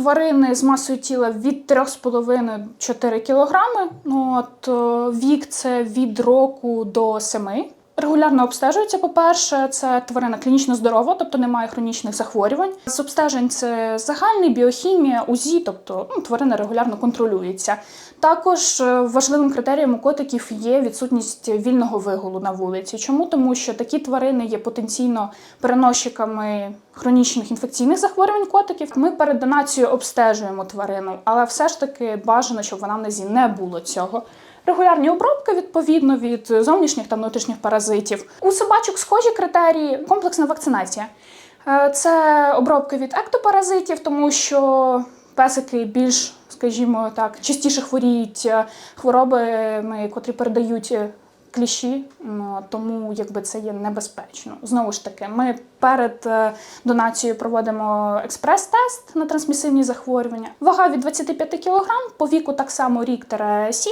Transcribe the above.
тварини з масою тіла від 3,5-4 кг. Ну, от, е, вік це від року до 7. Регулярно обстежується, по-перше, це тварина клінічно здорова, тобто немає хронічних захворювань. З обстежень це загальний біохімія, УЗІ, тобто ну, тварина регулярно контролюється. Також е, важливим критерієм у котиків є відсутність вільного вигулу на вулиці. Чому? Тому що такі тварини є потенційно переносчиками хронічних інфекційних захворювань котиків. Ми перед донацією обстежуємо тварину, але все ж таки бажано, щоб в анамнезі не було цього. Регулярні обробки відповідно від зовнішніх та внутрішніх паразитів. У собачок схожі критерії комплексна вакцинація. Е, Це обробки від ектопаразитів, тому що песики більш, скажімо так, частіше хворіють е, хворобами, котрі передають е, кліщі, тому якби це є небезпечно. Знову ж таки, ми перед донацією проводимо експрес-тест на трансмісивні захворювання. Вага від 25 кг, по віку так само рік-7.